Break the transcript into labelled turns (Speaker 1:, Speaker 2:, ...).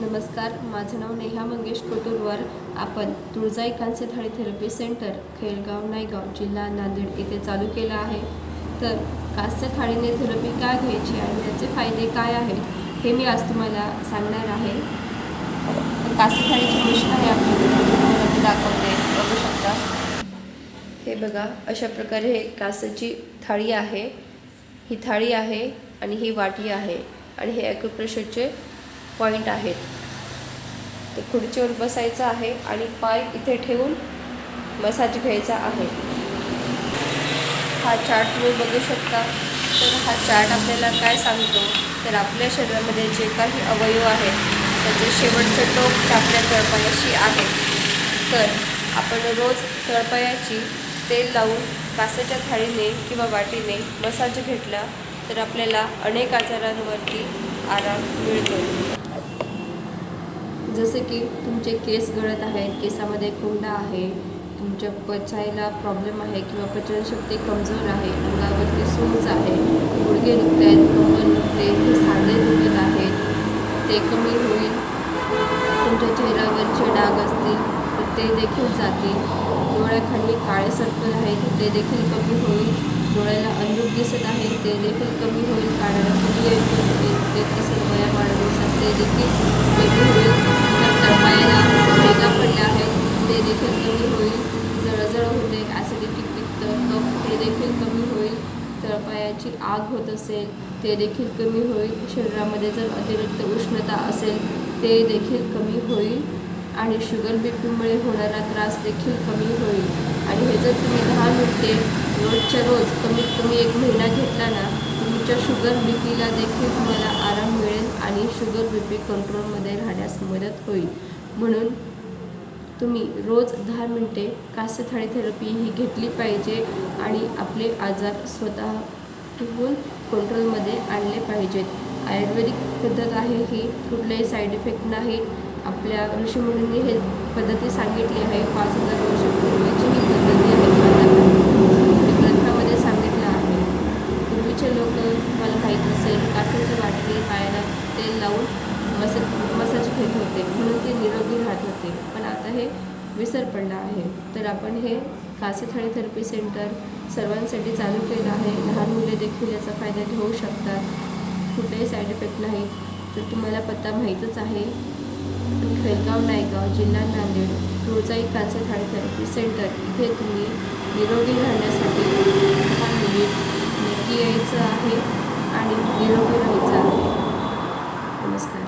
Speaker 1: नमस्कार माझं नाव नेहा मंगेश कोटूरवर आपण तुळजाई कांस्य थाळी थेरपी सेंटर खेळगाव नायगाव जिल्हा नांदेड येथे चालू केलं आहे. तर कांस्य थाळीने थेरपी का घ्यायची आणि त्याचे फायदे काय आहेत हे मी आज तुम्हाला सांगणार आहे. कांस्य थाळीची मशीन आहे आपल्याकडे दाखवते. बघू शकता. हे बघा अशा प्रकारे हे कांस्याची थाळी आहे. ही थाळी आहे आणि ही वाटी आहे. आणि हे ॲक्युप्रेशरचे पॉईंट आहेत. ते खुर्चीवर बसायचं आहे आणि पाय इथे ठेवून मसाज घ्यायचा आहे. हा चार्ट तुम्ही बघू शकता. तर हा चार्ट आपल्याला काय सांगतो? तर आपल्या शरीरामध्ये जे काही अवयव आहेत त्याचे शेवटचे टोक आपल्या तळपायाशी आहे. तर आपण रोज तळपायाची तेल लावून कासाच्या थाळीने किंवा वाटीने मसाज घेतला तर आपल्याला अनेक आजारांवरती आराम मिळतो. जसे की तुमचे केस गळत आहेत केसामध्ये कोंडा आहे तुमच्या पचायला प्रॉब्लेम आहे किंवा पचनशक्ती कमजोर आहे अंगावरती सूज आहे गुडघे दुखत आहेत कमर दुखते हे सांधे दुखत आहेत ते कमी होईल तुमच्या चेहऱ्यावरचे डाग असतील तर ते देखील जातील. डोळ्याखाली काळे सर्कल आहेत ते देखील कमी होईल. डोळ्याला अंधूक दिसत आहे ते देखील कमी होईल. कानाला कमी येत असेल वया वाढवू शकते देखील कमी होईल. देखील कमी होईल जळजळ होते ॲसिडिटी पित्त कफ ते देखील कमी होईल तळपायाची आग होत असेल ते देखील कमी होईल शरीरामध्ये जर अतिरिक्त उष्णता असेल ते देखील कमी होईल आणि शुगर बी पीमुळे होणारा त्रास देखील कमी होईल. आणि हे जर तुम्ही दहा मिनिटे रोजच्या रोज कमीत कमी एक महिना घेतला ना तुमच्या शुगर बी पीला देखील तुम्हाला आराम मिळेल आणि शुगर बी पी कंट्रोलमध्ये राहण्यास मदत होईल. म्हणून तुम्ही रोज दहा मिनटे कास्य थेरपी ही घेतली पाहिजे आणि आपले आजार स्वतः ठेवून कंट्रोलमध्ये आणले पाहिजेत. आयुर्वेदिक पद्धत आहे ही कुठलेही साईड इफेक्ट नाही. आपल्या ऋषीमुनींनी हे पद्धती सांगितली आहे. पाच हजार वर्षापूर्वीची ही पद्धती आहे. ग्रंथामध्ये सांगितलं आहे. पूर्वीचे लोक मला माहीत असेल कासाच्या वाटणी पायाला तेल लावून मसा मसाज घेत होते. म्हणून ते निरोगी राहत होते. पण आता हे विसर पडला आहे. तर आपण हे कासेथाळी थेरपी सेंटर सर्वांसाठी चालू केलं आहे. लहान मुले देखील याचा फायदा घेऊ शकतात. कुठेही साईड इफेक्ट नाही. तर तुम्हाला पत्ता माहीतच आहे. खेळगाव नायगाव जिल्हा नांदेड तुळजाई कांसे थाळी थेरपी सेंटर इथे तुम्ही निरोगी राहण्यासाठी लहान मुली नक्की यायचं आहे आणि निरोगी राहायचं आहे. नमस्कार.